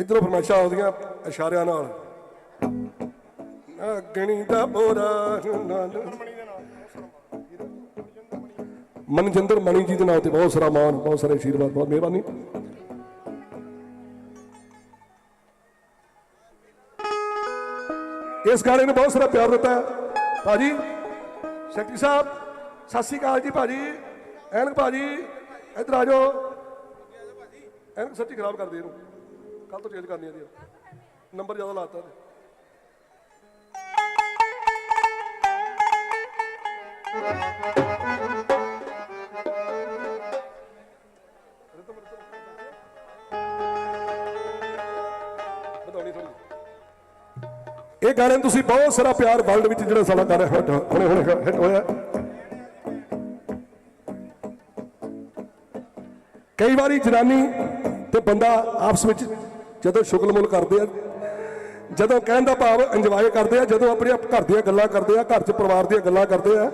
ਇਧਰੋਂ ਫਰਮਾਇਸ਼ਾਂ ਆਉਂਦੀਆਂ ਇਸ਼ਾਰਿਆਂ ਨਾਲ। ਨਾ ਦਾ ਬੋਰਾ ਨਾ ਮਨਜਿੰਦਰ ਮਣੀ ਜੀ ਦੇ ਨਾਮ ਤੇ ਬਹੁਤ ਸਾਰਾ ਮਾਣ, ਬਹੁਤ ਸਾਰੇ ਆਸ਼ੀਰਵਾਦ ਬਹੁਤ ਮਿਹਰਬਾਨੀ। ਇਸ ਗਾਣੇ ਨੂੰ ਬਹੁਤ ਸਾਰਾ ਪਿਆਰ ਦਿੱਤਾ। ਭਾਜੀ, ਸੈਕਟਰੀ ਸਾਹਿਬ, ਸਤਿ ਸ਼੍ਰੀ ਅਕਾਲ ਜੀ ਭਾਜੀ। ਐਨਕ ਭਾਜੀ, ਇੱਧਰ ਆ ਜਾਓ। ਐਨਕ ਸੱਚੀ ਖਰਾਬ ਕਰ ਦੇ ਇਹਨੂੰ। ਕੱਲ ਤੋਂ ਚੇਂਜ ਕਰਨੀ ਹੈ ਨੰਬਰ ਜ਼ਿਆਦਾ ਲਾਤਾ ਤੇ। ਵਧਾਉਣੀ ਇਹ ਗਾਣੇ ਨੂੰ ਤੁਸੀਂ ਬਹੁਤ ਸਾਰਾ ਪਿਆਰ ਵਰਲਡ ਵਿੱਚ ਜਿਹੜਾ ਸਾਡਾ ਗਾਣਾ ਹੁਣੇ ਹੁਣੇ ਹਿੱਟ ਹੋਇਆ। ਕਈ ਵਾਰੀ ਜਨਾਨੀ ਤੇ ਬੰਦਾ ਆਪਸ ਵਿੱਚ ਜਦੋਂ ਸ਼ੁਗਲ-ਮੁਲ ਕਰਦੇ ਆ, ਜਦੋਂ ਕਹਿਣ ਦਾ ਭਾਵ ਇੰਜੋਏ ਕਰਦੇ ਆ, ਜਦੋਂ ਆਪਣੇ ਘਰ ਦੀਆਂ ਗੱਲਾਂ ਕਰਦੇ ਆ, ਘਰ 'ਚ ਪਰਿਵਾਰ ਦੀਆਂ ਗੱਲਾਂ ਕਰਦੇ ਆ,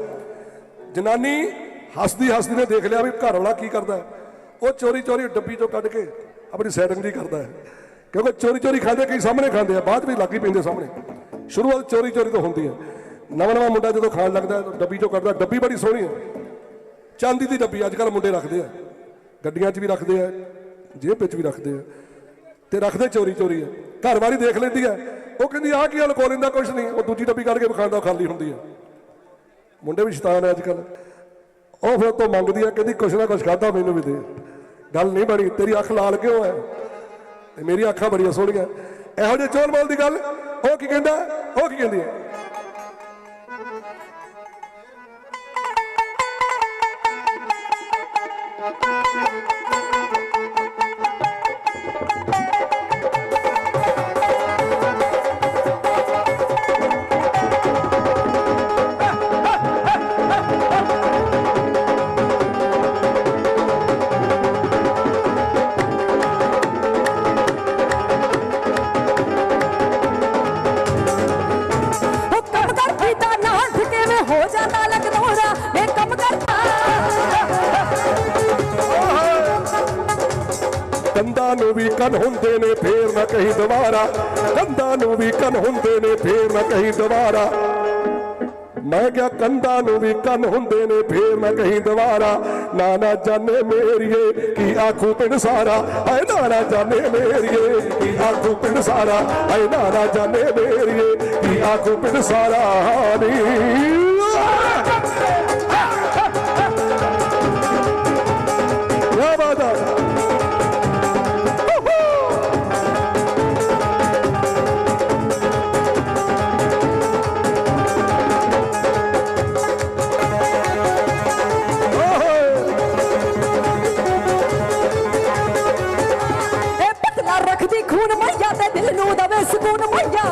ਜਨਾਨੀ ਹੱਸਦੀ ਹੱਸਦੀ ਨੇ ਦੇਖ ਲਿਆ ਵੀ ਘਰ ਵਾਲਾ ਕੀ ਕਰਦਾ ਉਹ ਚੋਰੀ ਚੋਰੀ ਡੱਬੀ ਚੋਂ ਕੱਢ ਕੇ ਆਪਣੀ ਸੈਟਿੰਗ ਦੀ ਕਰਦਾ ਕਿਉਂਕਿ ਚੋਰੀ ਚੋਰੀ ਖਾਂਦੇ ਕਈ ਸਾਹਮਣੇ ਖਾਂਦੇ ਆ, ਬਾਅਦ ਵਿੱਚ ਲੱਗੀ ਪੈਂਦੇ ਸਾਹਮਣੇ। ਸ਼ੁਰੂਆਤ ਚੋਰੀ ਚੋਰੀ ਤੋਂ ਹੁੰਦੀ ਹੈ। ਨਵਾਂ ਨਵਾਂ ਮੁੰਡਾ ਜਦੋਂ ਖਾਣ ਲੱਗਦਾ ਡੱਬੀ ਚੋਂ ਕੱਢਦਾ, ਡੱਬੀ ਬੜੀ ਸੋਹਣੀ ਹੈ। ਚਾਂਦੀ ਦੀ ਡੱਬੀ ਅੱਜ ਕੱਲ ਮੁੰਡੇ ਰੱਖਦੇ ਆ। ਗੱਡੀਆਂ 'ਚ ਵੀ ਰੱਖਦੇ ਆ, ਜੇਬ ਵਿੱਚ ਵੀ ਰੱਖਦੇ ਆ। ਤੇ ਰੱਖਦੇ ਚੋਰੀ ਚੋਰੀ ਆ। ਘਰ ਵਾਲੀ ਦੇਖ ਲੈਂਦੀ ਹੈ ਉਹ ਕਹਿੰਦੀ, ਆਹ ਕੀ ਹਲ ਕੋਲਿੰਦਾ ਕੁਛ ਨਹੀਂ। ਉਹ ਦੂਜੀ ਡੱਬੀ ਕੱਢ ਕੇ ਵਿਖਾਉਂਦਾ ਉਹ ਖਾਲੀ ਹੁੰਦੀ ਹੈ ਮੁੰਡੇ ਵੀ ਸ਼ੈਤਾਨ ਹੈ ਅੱਜ ਕੱਲ ਉਹ ਫਿਰ ਤੋਂ ਮੰਗਦੀ ਹੈ ਕਹਿੰਦੀ, ਕੁਛ ਨਾ ਕੁਛ ਖਾਦਾ ਮੈਨੂੰ ਵੀ ਦੇ। ਗੱਲ ਨਹੀਂ ਬਣੀ। ਤੇਰੀ ਅੱਖ ਲਾਲ ਕਿਉਂ ਹੈ ਤੇ ਮੇਰੀ ਅੱਖਾਂ ਬੜੀਆਂ ਸੋਹਣੀਆਂ। ਇਹੋ ਜਿਹੇ ਚੋਲ ਬੋਲ ਦੀ ਗੱਲ? ਉਹ ਕੀ ਕਹਿੰਦਾ? ਉਹ ਕੀ ਕਹਿੰਦੀ ਹੈ ਕੰਧਾਂ ਨੂੰ ਵੀ ਕੰਨ ਹੁੰਦੇ ਨੇ, ਫੇਰ ਨਾ ਕਹੀ ਦੁਬਾਰਾ। ਕੰਧਾਂ ਨੂੰ ਵੀ ਕੰਨ ਹੁੰਦੇ ਨੇ, ਫੇਰ ਨਾ ਕਹੀ ਦੁਬਾਰਾ। ਮੈਂ ਕਿਹਾ ਕੰਧਾਂ ਨੂੰ ਵੀ ਕੰਨ ਹੁੰਦੇ ਨੇ, ਫੇਰ ਮੈਂ ਕਹੀ ਦੁਬਾਰਾ। ਨਾ ਜਾਣੇ ਮੇਰੀਏ, ਕੀ ਆਖੂ ਪਿੰਡ ਸਾਰਾ? ਐ ਨਾ ਜਾਣੇ ਮੇਰੀਏ, ਕੀ ਆਖੂ ਪਿੰਡ ਸਾਰਾ? ਐ ਨਾ ਜਾਣੇ ਮੇਰੀਏ, ਕੀ ਆਖੂ ਪਿੰਡ ਸਾਰਾ? ਨੀ ਪਤਲਾ ਖੂਨ ਮਈਆ ਤੇ ਦਿਲ ਨੂੰ ਦਵੇ, ਸਕੂਨ ਮਈਆ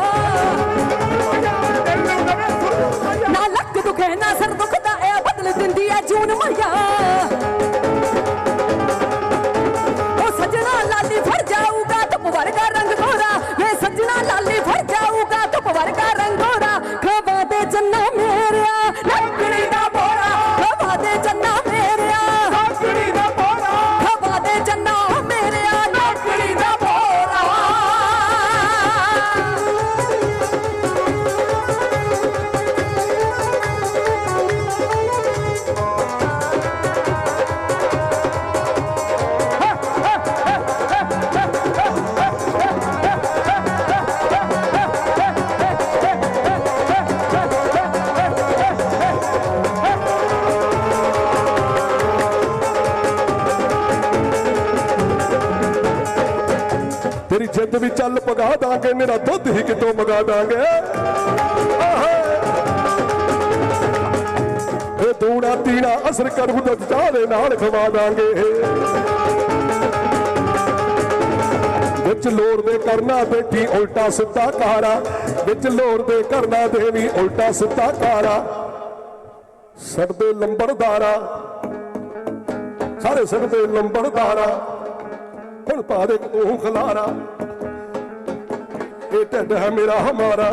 ਨਾ ਲੱਕ ਦੁਖੇ, ਨਾ ਸਰ ਦੁਖਦਾ, ਇਹ ਬਦਲ ਦਿੰਦੀ ਐ ਜੂਨ ਮਈਆ ਤੇਰੀ ਵੀ ਚੱਲ ਪਗਾ ਦਾਂਗੇ, ਮੇਰਾ ਦੁੱਧ ਹੀ ਕਿਤੋਂ ਮਗਾ ਦਾਂਗੇ। ਆਹੇ। ਇਹ ਦੂਣਾ ਤੀਣਾ ਅਸਰ ਕਰੂ ਦੁੱਧ ਚਾਲੇ ਨਾਲ ਖਵਾ ਦਾਂਗੇ। ਵਿੱਚ ਲੋੜ ਦੇ ਕਰਨਾ ਬੈਠੀ ਉਲਟਾ ਸਿੱਧਾ ਕਾਰਾ, ਵਿੱਚ ਲੋੜ ਦੇ ਕਰਨਾ ਦੇਵੀ ਉਲਟਾ ਸਿੱਧਾ ਕਾਰਾ। ਸੜਦੇ ਲੰਬੜਦਾਰਾ, ਸਾਰੇ ਸੜਦੇ ਲੰਬੜਦਾਰਾ, ਹੁਣ ਪਾ ਦੇ ਤੂੰ ਖਲਾਰਾ। ਇਹ ਢਿੱਡ ਹੈ ਮੇਰਾ, ਹਮਾਰਾ।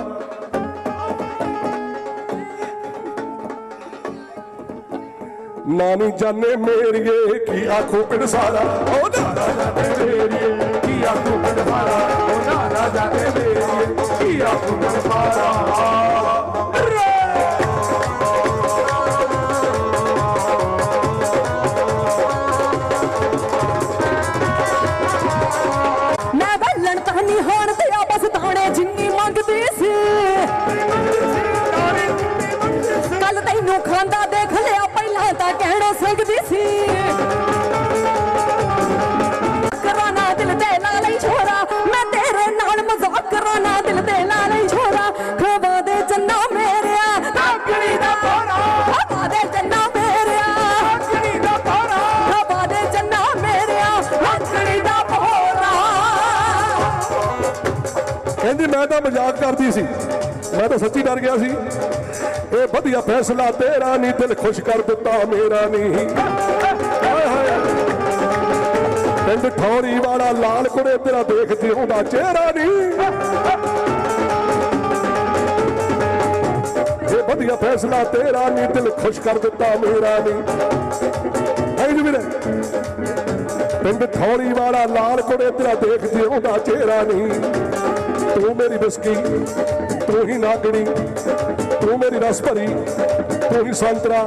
ਨਾਨੀ ਜਾਣੇ ਮੇਰੀਏ, ਕੀ ਆਖੋ ਪਿੰਸਾਰਾ ਉਹ ਨਾਨਾ ਜਾਣੇ ਮੇਰੀਏ, ਕੀ ਆਖੋ ਪਿੰਸਾਰਾ ਉਹ ਨਾਨਾ ਜਾਣੇ ਮੇਰੀਏ, ਕੀ ਆਖੋ ਪਿੰਸਾਰਾ ਤਾਂ ਸੀ। ਕਰਾਣਾ ਦਿਲ ਤੇ ਲਾ ਲਈ ਛੋਰਾ, ਮੈਂ ਤੇਰੇ ਨਾਲ ਮਜ਼ਾਕ ਕਰਾਣਾ ਦਿਲ ਤੇ ਲਾ ਲਈ ਛੋਰਾ। ਖਵਾ ਦੇ ਜੰਨਾ ਮੇਰਿਆ ਨਾਗਣੀ ਦਾ ਪੋਰਾ। ਖਵਾ ਦੇ ਜੰਨਾ ਮੇਰਿਆ ਨਾਗਣੀ ਦਾ ਪੋਰਾ। ਖਵਾ ਦੇ ਜੰਨਾ ਮੇਰਿਆ ਨਾਗਣੀ ਦਾ ਪੋਰਾ। ਕਹਿੰਦੀ, ਮੈਂ ਤਾਂ ਮਜ਼ਾਕ ਕਰਦੀ ਸੀ। ਮੈਂ ਤਾਂ ਸੱਚੀ ਡਰ ਗਿਆ ਸੀ। ਇਹ ਵਧੀਆ ਫੈਸਲਾ ਤੇਰਾ ਨਹੀਂ ਦਿਲ ਖੁਸ਼ ਕਰ ਦਿੱਤਾ ਮੇਰਾ ਨਹੀਂ ਪਿੰਡ ਠੌਰੀ ਵਾਲਾ ਲਾਲ ਕੁੜੇ ਤੇਰਾ ਦੇਖ ਜਿਉਂਦਾ ਚਿਹਰਾ ਨਹੀਂ ਇਹ ਵਧੀਆ ਫੈਸਲਾ ਤੇਰਾ ਨਹੀਂ ਦਿਲ ਖੁਸ਼ ਕਰ ਦਿੱਤਾ ਮੇਰਾ ਨਹੀਂ ਹੈ ਜੀ ਵੀਰੇ। ਪਿੰਡ ਠੌਰੀ ਵਾਲਾ ਲਾਲ ਕੁੜੇ ਤੇਰਾ ਦੇਖ ਜਿਉਂਦਾ ਚਿਹਰਾ ਨਹੀਂ ਤੂੰ ਮੇਰੀ ਬਿਸਕੀ, ਤੂੰ ਹੀ ਨਾਗਣੀ। ਤੂੰ ਮੇਰੀ ਰਸ ਭਰੀ, ਤੂੰ ਹੀ ਸੰਤਰਾ,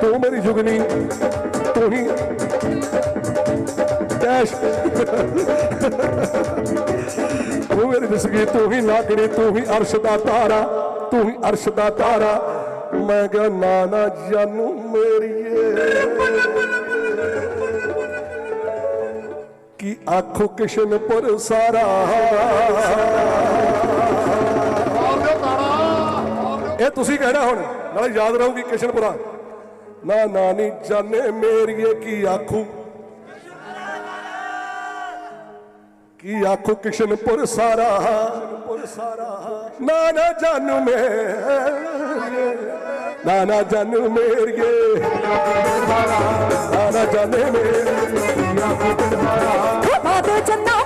ਤੂੰ ਮੇਰੀ ਜੁਗਨੀ, ਤੂੰ ਹੀ ਡੈਸ਼ ਤੂੰ ਮੇਰੀ ਬਿਸਕੀ ਤੂੰ ਹੀ ਨਾਗਣੀ ਤੂੰ ਹੀ ਅਰਸ਼ ਦਾ ਤਾਰਾ, ਤੂੰ ਹੀ ਅਰਸ਼ ਦਾ ਤਾਰਾ। ਮੈਂ ਕਿਹਾ ਨਾਨਾ ਜਾਨੂ ਮੇਰੀਏ। ਕੀ ਆਖੋ ਕਿਸ਼ਨਪੁਰ ਸਾਰਾ? ਇਹ ਤੁਸੀਂ ਕਹਿਣਾ ਹੁਣ, ਨਾਲੇ ਯਾਦ ਰਹੂਗੀ ਕਿਸ਼ਨਪੁਰਾ। ਨਾ ਨਾਨੀ ਜਾਣੇ ਮੇਰੀਏ ਕੀ ਆਖੂ? ਕੀ ਆਖੋ ਕਿਸ਼ਨਪੁਰ ਸਾਰਾ? ਨਾ ਨਾ ਜਾਨੂ ਮੇਰੀਏ ਨਾ ਨਾ ਜਾਨੂ ਮੇਰੀਏ। ਨਾ ਨਾ ਜਾਣੇ ਮੇਰੀਏ। ਖਵਾ ਦੇ ਜੰਨਾ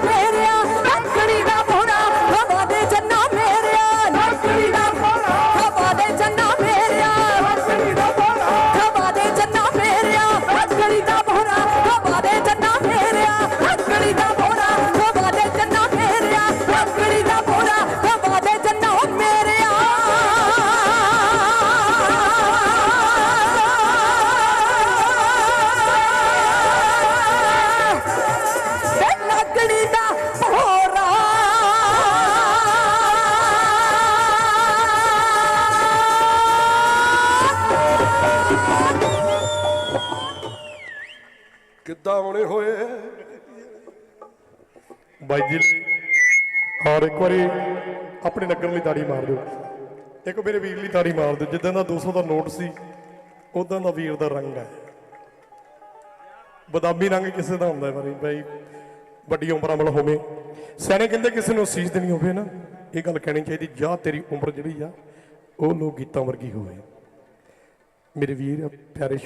ਕਿੱਦਾਂ ਆਉਣੇ ਹੋਏ? ਬਾਈ ਜੀ ਲਈ ਔਰ ਇੱਕ ਵਾਰੀ ਆਪਣੇ ਨਗਰ ਲਈ ਤਾੜੀ ਮਾਰ ਦਿਓ। ਇੱਕ ਮੇਰੇ ਵੀਰ ਲਈ ਤਾੜੀ ਮਾਰ ਦਿਓ। ਜਿੱਦਾਂ ਦਾ 200 ਦਾ ਨੋਟ ਸੀ ਉਦਾਂ ਦਾ ਵੀਰ ਦਾ ਰੰਗ ਹੈ। ਬਦਾਮੀ ਰੰਗ ਕਿਸੇ ਦਾ ਹੁੰਦਾ ਹੈ ਬਾਈ ਬਾਈ, ਵੱਡੀ ਉਮਰਾਂ ਵਾਲਾ ਹੋਵੇ। ਸਿਆਣੇ ਕਹਿੰਦੇ ਕਿਸੇ ਨੂੰ ਅਸੀਸ ਦੇਣੀ ਹੋਵੇ ਨਾ, ਇਹ ਗੱਲ ਕਹਿਣੀ ਚਾਹੀਦੀ, ਜਾਂ ਤੇਰੀ ਉਮਰ ਜਿਹੜੀ ਆ, ਉਹ ਲੋਕ ਗੀਤਾਂ ਵਰਗੀ ਹੋਵੇ। ਮੇਰੇ ਵੀਰ, ਪਿਆਰੇ